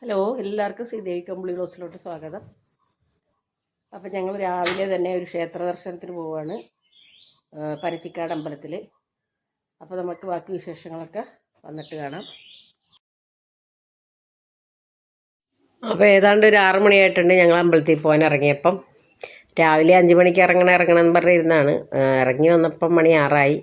Hello എല്ലാവർക്കും ശ്രീദേവി കമ്പിളി ക്ലോസിലോട്ട് സ്വാഗതം. അപ്പം ഞങ്ങൾ രാവിലെ തന്നെ ഒരു ക്ഷേത്ര ദർശനത്തിന് പോവുകയാണ് പരച്ചിക്കാട് അമ്പലത്തിൽ അപ്പോൾ നമുക്ക് ബാക്കി വിശേഷങ്ങളൊക്കെ വന്നിട്ട് കാണാം. അപ്പോൾ ഏതാണ്ട് ഒരു ആറ് മണിയായിട്ടുണ്ട് ഞങ്ങൾ അമ്പലത്തിൽ പോകാൻ ഇറങ്ങിയപ്പം. രാവിലെ അഞ്ച് മണിക്ക് ഇറങ്ങണം ഇറങ്ങണം എന്ന് പറഞ്ഞിരുന്നാണ് ഇറങ്ങി വന്നപ്പം മണി ആറായി.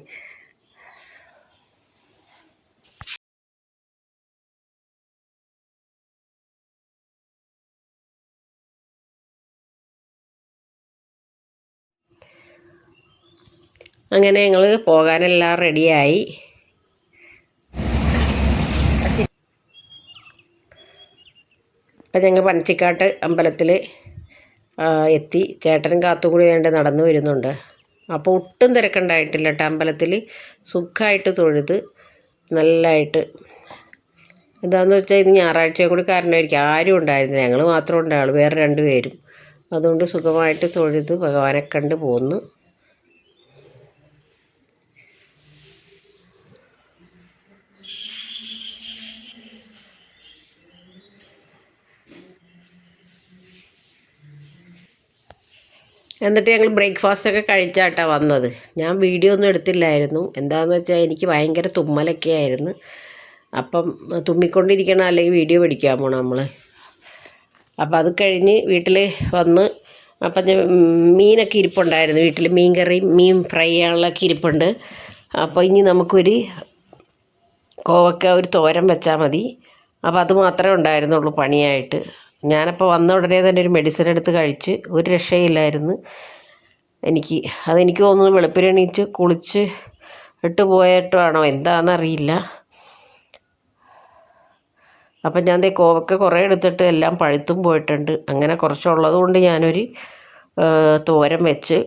അങ്ങനെ ഞങ്ങൾ പോകാനെല്ലാം റെഡിയായി. അപ്പം ഞങ്ങൾ പനച്ചിക്കാട്ട് അമ്പലത്തിൽ എത്തി. ചേട്ടനും കാത്തും കൂടി വേണ്ടി നടന്നു വരുന്നുണ്ട്. അപ്പോൾ ഒട്ടും തിരക്കുണ്ടായിട്ടില്ല കേട്ടോ അമ്പലത്തിൽ സുഖമായിട്ട് തൊഴുത് നല്ലതായിട്ട് എന്താണെന്ന് വെച്ചാൽ ഇത് ഞായറാഴ്ചയും കൂടി കാരണമായിരിക്കും. ആരും ഉണ്ടായിരുന്നില്ല. ഞങ്ങൾ മാത്രം ഉണ്ടാവുള്ളൂ. വേറെ രണ്ട് പേരും അതുകൊണ്ട് സുഖമായിട്ട് തൊഴുത് ഭഗവാനെ കണ്ട് പോന്നു. എന്നിട്ട് ഞങ്ങൾ ബ്രേക്ക്ഫാസ്റ്റ് ഒക്കെ കഴിച്ചാട്ടാ വന്നത്. ഞാൻ വീഡിയോ ഒന്നും എടുത്തില്ലായിരുന്നു. എന്താണെന്ന് വെച്ചാൽ എനിക്ക് ഭയങ്കര തുമ്മലൊക്കെ ആയിരുന്നു. അപ്പം തുമ്മിക്കൊണ്ടിരിക്കണം അല്ലെങ്കിൽ വീഡിയോ പിടിക്കാൻ പോണം നമ്മൾ അപ്പം അത് കഴിഞ്ഞ് വീട്ടിൽ വന്ന് അപ്പം മീനൊക്കെ ഇരിപ്പുണ്ടായിരുന്നു വീട്ടിൽ മീൻ കറി മീൻ ഫ്രൈ ചെയ്യാനുള്ളതൊക്കെ ഇരിപ്പുണ്ട്. അപ്പോൾ ഇനി നമുക്കൊരു കോവക്ക ഒരു തോരൻ വെച്ചാൽ മതി. അപ്പോൾ അത് മാത്രമേ ഉണ്ടായിരുന്നുള്ളൂ പണിയായിട്ട്. ഞാനപ്പോൾ വന്ന ഉടനെ തന്നെ ഒരു മെഡിസിൻ എടുത്ത് കഴിച്ച് ഒരു രക്ഷയില്ലായിരുന്നു. എനിക്ക് അതെനിക്ക് തോന്നുന്നു വെളുപ്പിന് എണീറ്റ് കുളിച്ച് ഇട്ട് പോയിട്ടാണോ എന്താണെന്നറിയില്ല അപ്പം ഞാൻ ദേ കോവക്ക കുറേ എടുത്തിട്ട് എല്ലാം പഴുത്തും പോയിട്ടുണ്ട്. അങ്ങനെ കുറച്ചുള്ളത് കൊണ്ട് ഞാനൊരു തോരൻ വെച്ച്.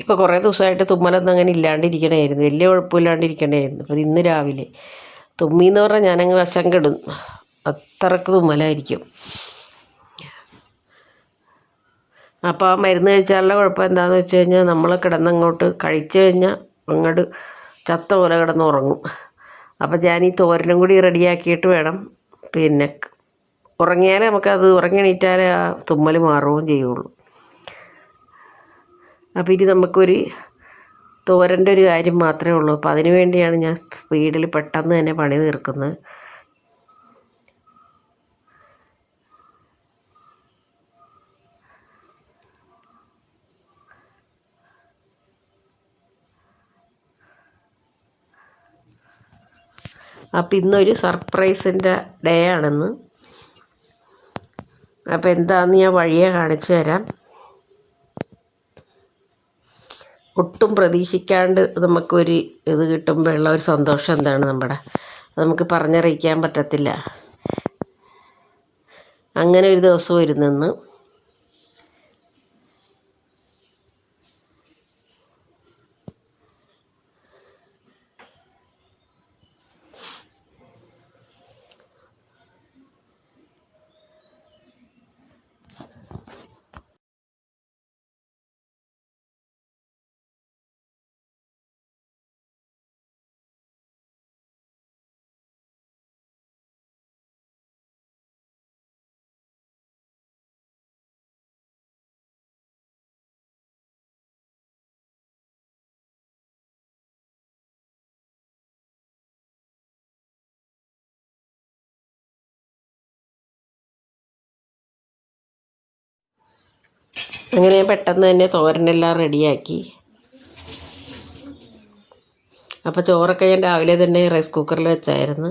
ഇപ്പോൾ കുറേ ദിവസമായിട്ട് തുമ്മലൊന്നും അങ്ങനെ ഇല്ലാണ്ടിരിക്കണമായിരുന്നു വലിയ കുഴപ്പമില്ലാണ്ടിരിക്കണമായിരുന്നു അപ്പോൾ ഇന്ന് രാവിലെ തുമ്മി എന്ന് പറഞ്ഞാൽ ഞാനങ്ങ് വശം കെടും അത്രയ്ക്ക് തുമ്മലായിരിക്കും. അപ്പോൾ ആ മരുന്ന് കഴിച്ചാലുള്ള കുഴപ്പം എന്താണെന്ന് വെച്ച് കഴിഞ്ഞാൽ നമ്മൾ കിടന്നങ്ങോട്ട് കഴിച്ചു കഴിഞ്ഞാൽ അങ്ങോട്ട് ചത്ത പോലെ കിടന്നുറങ്ങും. അപ്പോൾ ഞാൻ ഈ തോരനും കൂടി റെഡിയാക്കിയിട്ട് വേണം. പിന്നെ ഉറങ്ങിയാലേ നമുക്കത് ഉറങ്ങി എണീറ്റാലേ ആ തുമ്മൽ മാറുകയും ചെയ്യുള്ളൂ. അപ്പോൾ ഇനി നമുക്കൊരു തോരന്റെ ഒരു കാര്യം മാത്രമേ ഉള്ളൂ. അപ്പോൾ അതിനു വേണ്ടിയാണ് ഞാൻ സ്പീഡിൽ പെട്ടെന്ന് തന്നെ പണി തീർക്കുന്നത്. അപ്പം ഇന്നൊരു സർപ്രൈസിന്റെ ഡേ ആണെന്ന്. അപ്പോൾ എന്താണെന്ന് ഞാൻ വഴിയെ കാണിച്ചു തരാം. ഒട്ടും പ്രതീക്ഷിക്കാണ്ട് നമുക്കൊരു ഇത് കിട്ടുമ്പോഴുള്ള ഒരു സന്തോഷം എന്താണ് നമ്മുടെ? നമുക്ക് പറഞ്ഞറിയിക്കാൻ പറ്റത്തില്ല. അങ്ങനെ ഒരു ദിവസം വരുന്നെന്ന് അങ്ങനെ ഞാൻ പെട്ടെന്ന് തന്നെ തോരനെല്ലാം റെഡിയാക്കി. അപ്പോൾ ചോറൊക്കെ ഞാൻ രാവിലെ തന്നെ റൈസ് കുക്കറിൽ വെച്ചായിരുന്നു.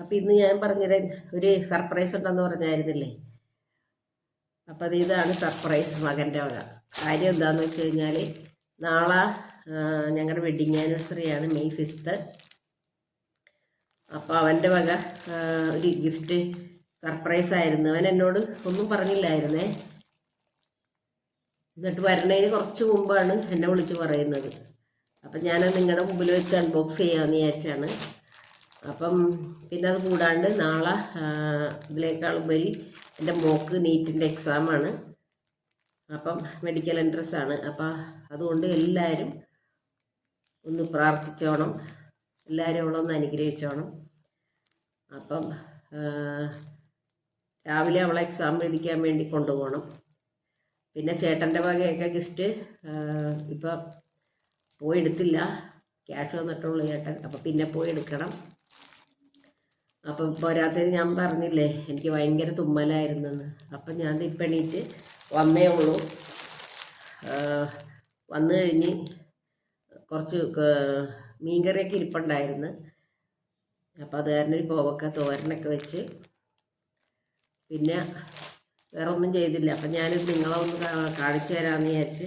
അപ്പം ഇന്ന് ഞാൻ പറഞ്ഞത് ഒരു സർപ്രൈസ് ഉണ്ടെന്ന് പറഞ്ഞായിരുന്നില്ലേ? അപ്പം അത് ഇതാണ് സർപ്രൈസ് മകന്റെ വക. കാര്യം എന്താണെന്ന് വെച്ച് കഴിഞ്ഞാൽ നാളെ ഞങ്ങളുടെ വെഡിങ് ആനിവേഴ്സറിയാണ് മെയ് ഫിഫ്ത്ത് അപ്പോൾ അവന്റെ വക ഒരു ഗിഫ്റ്റ് സർപ്രൈസ് ആയിരുന്നു. അവൻ എന്നോട് ഒന്നും പറഞ്ഞില്ലായിരുന്നേ. എന്നിട്ട് വരണതിന് കുറച്ച് മുമ്പാണ് എന്നെ വിളിച്ച് പറയുന്നത്. അപ്പം ഞാൻ നിങ്ങളുടെ മുമ്പിൽ വെച്ച് അൺബോക്സ് ചെയ്യാമെന്ന് വിചാരിച്ചാണ്. അപ്പം പിന്നെ അത് കൂടാണ്ട് നാളെ ഇതിലേക്കാളുപരി എന്റെ മോക്ക് നീറ്റിന്റെ എക്സാമാണ്. അപ്പം മെഡിക്കൽ എൻട്രൻസ് ആണ് അപ്പം അതുകൊണ്ട് എല്ലാവരും ഒന്ന് പ്രാർത്ഥിച്ചോണം. എല്ലാവരും ഒന്ന് അനുഗ്രഹിച്ചോണം. അപ്പം രാവിലെ അവളെ എക്സാം എഴുതിക്കാൻ വേണ്ടി കൊണ്ടുപോകണം. പിന്നെ ചേട്ടന്റെ വകയൊക്കെ ഗിഫ്റ്റ് ഇപ്പം പോയി എടുത്തില്ല. ക്യാഷ് വന്നിട്ടുള്ളൂ ചേട്ടൻ. അപ്പം പിന്നെ പോയി എടുക്കണം. അപ്പം പോരാത്തതിന് ഞാൻ പറഞ്ഞില്ലേ എനിക്ക് ഭയങ്കര തുമ്മലായിരുന്നെന്ന്. അപ്പം ഞാൻ ഇപ്പണീറ്റ് വന്നേ ഉള്ളൂ. വന്നു കഴിഞ്ഞ് കുറച്ച് മീൻകറിയൊക്കെ ഇരിപ്പുണ്ടായിരുന്നു. അപ്പോൾ അത് കാരണം ഒരു കോവക്ക തോരനൊക്കെ വെച്ച്. പിന്നെ വേറെ ഒന്നും ചെയ്തില്ല. അപ്പം ഞാൻ നിങ്ങളെ ഒന്ന് കാണിച്ചു തരാമെന്ന് വിചാരിച്ച്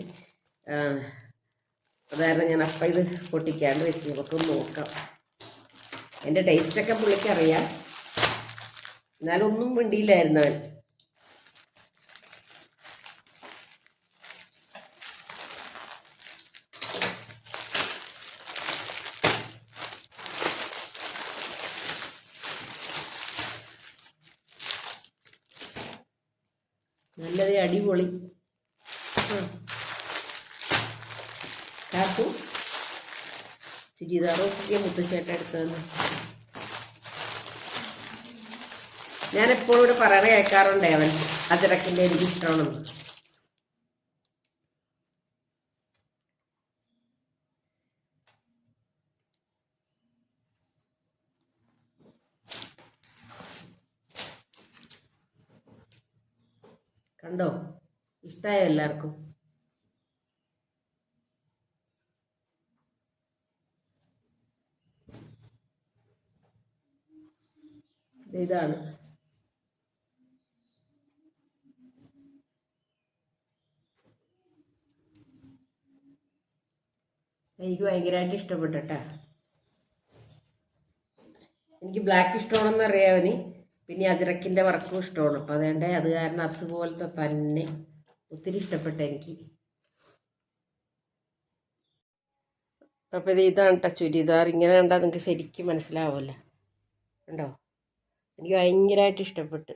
അതായത് ഞാൻ അപ്പം ഇത് പൊട്ടിക്കാണ്ട് വെച്ച്. നമുക്കൊന്ന് നോക്കാം. എന്റെ ടേസ്റ്റൊക്കെ പുള്ളിക്കറിയാം എന്നാലും ഒന്നും മിണ്ടിയില്ലായിരുന്നു അവൻ. നല്ലത് അടിപൊളി. ആ. കാക്കു ചുരിദാറൊക്കെ മുത്തശ്ശേട്ട എടുത്തതെന്ന്. ഞാൻ എപ്പോഴും ഇവിടെ പറയണ കേൾക്കാറുണ്ട് അവൻ. അതിരക്കിന്റെ എനിക്ക് ഇഷ്ടമാണെന്ന് കണ്ടോ? ഇഷ്ടമായോ എല്ലാവർക്കും? ഇതാണ്. എനിക്ക് ഭയങ്കരമായിട്ട് ഇഷ്ടപ്പെട്ടട്ടാ. എനിക്ക് ബ്ലാക്ക് ഇഷ്ടമാണെന്ന് അറിയാവന് പിന്നെ അതിരക്കിന്റെ വർക്കും ഇഷ്ടമാണ്. അപ്പം അതുകൊണ്ട് അത് കാരണം അതുപോലത്തെ തന്നെ ഒത്തിരി ഇഷ്ടപ്പെട്ട എനിക്ക്. അപ്പോൾ ഇത് ഇതാണ് കേട്ടോ ചുരിദാർ. ഇങ്ങനെ കണ്ടാൽ നിങ്ങൾക്ക് ശരിക്കും മനസ്സിലാവുമല്ലോ ഉണ്ടോ എനിക്ക് ഭയങ്കരമായിട്ട് ഇഷ്ടപ്പെട്ട്.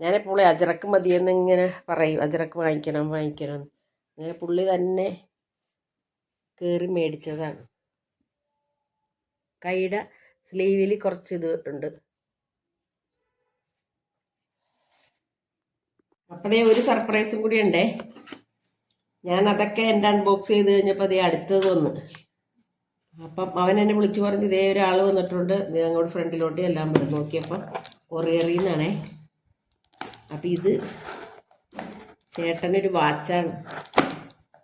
ഞാനെപ്പോഴും അജറക്ക് മതിയെന്നിങ്ങനെ പറയും. അജറക്ക് വാങ്ങിക്കണം വാങ്ങിക്കണം. അങ്ങനെ പുള്ളി തന്നെ കയറി മേടിച്ചതാണ്. കൈയുടെ സ്ലീവിൽ കുറച്ച് ഇത് ഉണ്ട് അപ്പം ദേ ഒരു സർപ്രൈസും കൂടി ഉണ്ടേ. ഞാൻ അതൊക്കെ എന്റെ അൺബോക്സ് ചെയ്ത് കഴിഞ്ഞപ്പോൾ അതേ അടുത്തത് വന്ന്. അപ്പം അവൻ എന്നെ വിളിച്ചു പറഞ്ഞ് ഇതേ ഒരാൾ വന്നിട്ടുണ്ട്. അങ്ങോട്ട് ഫ്രണ്ടിലോട്ട് എല്ലാം വരും നോക്കിയപ്പം കൊറിയറിൽ നിന്നാണേ അപ്പം ഇത് ചേട്ടനൊരു വാച്ചാണ്.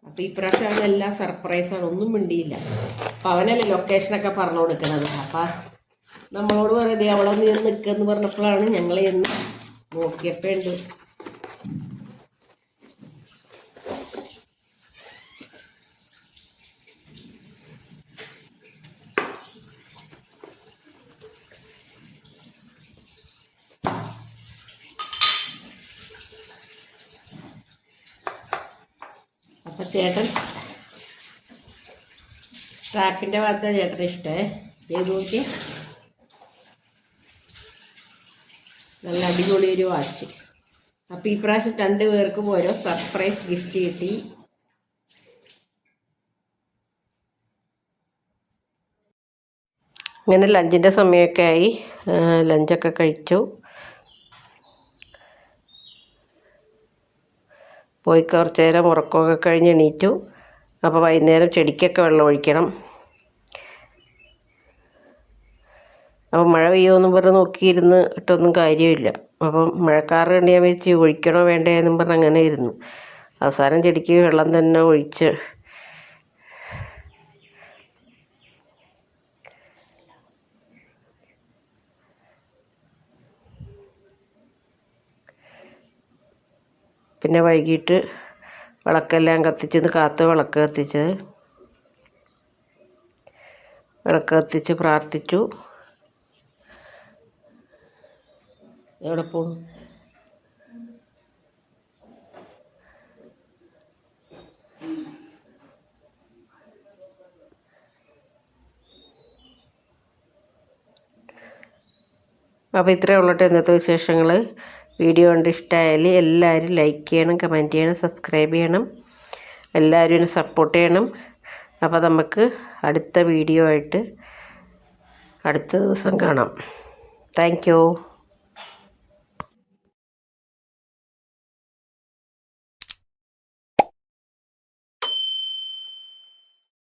അപ്പം ഈ പ്രാവശ്യം അവനെല്ലാം സർപ്രൈസാണ് ഒന്നും മിണ്ടിയില്ല. അപ്പം അവനല്ലേ ലൊക്കേഷനൊക്കെ പറഞ്ഞു കൊടുക്കണത്. അപ്പം നമ്മളോട് പറയുന്നത് അവളൊന്ന് നിൽക്കുക എന്ന് പറഞ്ഞപ്പോഴാണ് ഞങ്ങൾ എന്ന് നോക്കിയപ്പോൾ ചേട്ടൻ. സ്ട്രാപ്പിന്റെ ഭാഗത്ത് ചേട്ടന് ഇഷ്ടമേ ചെയ്ത് നോക്കി നല്ല അടിപൊളി ഒരു വാച്ച്. അപ്പം ഈ പ്രാവശ്യം രണ്ട് പേർക്കും ഓരോ സർപ്രൈസ് ഗിഫ്റ്റ് കിട്ടി. ഇങ്ങനെ ലഞ്ചിന്റെ സമയമൊക്കെ ആയി. ലഞ്ചൊക്കെ കഴിച്ചു. പോയി കുറച്ച് നേരം ഉറക്കമൊക്കെ കഴിഞ്ഞ് എണീറ്റു. അപ്പോൾ വൈകുന്നേരം ചെടിക്കൊക്കെ വെള്ളം ഒഴിക്കണം. അപ്പോൾ മഴ പെയ്യുമെന്നും പറഞ്ഞ് നോക്കിയിരുന്ന് ഇട്ടൊന്നും കാര്യമില്ല. അപ്പം മഴക്കാറ് കണ്ട് ഞാൻ വെച്ച് ഒഴിക്കണോ വേണ്ടേ എന്നും പറഞ്ഞ് അങ്ങനെ ഇരുന്നു. അവസാനം ചെടിക്ക് വെള്ളം തന്നെ ഒഴിച്ച് പിന്നെ വൈകിട്ട് വിളക്കെല്ലാം കത്തിച്ച് കാത്ത് വിളക്ക് കത്തിച്ചത് വിളക്ക് കത്തിച്ച് പ്രാർത്ഥിച്ചു. എവിടെ പോകും അപ്പോൾ ഇത്രയേ ഉള്ളട്ടെ ഇന്നത്തെ വിശേഷങ്ങൾ വീഡിയോ കണ്ട് ഇഷ്ടമായാൽ എല്ലാവരും ലൈക്ക് ചെയ്യണം കമന്റ് ചെയ്യണം സബ്സ്ക്രൈബ് ചെയ്യണം. എല്ലാവരും എന്നെ സപ്പോർട്ട് ചെയ്യണം. അപ്പോൾ നമുക്ക് അടുത്ത വീഡിയോ ആയിട്ട് അടുത്ത ദിവസം കാണാം. താങ്ക്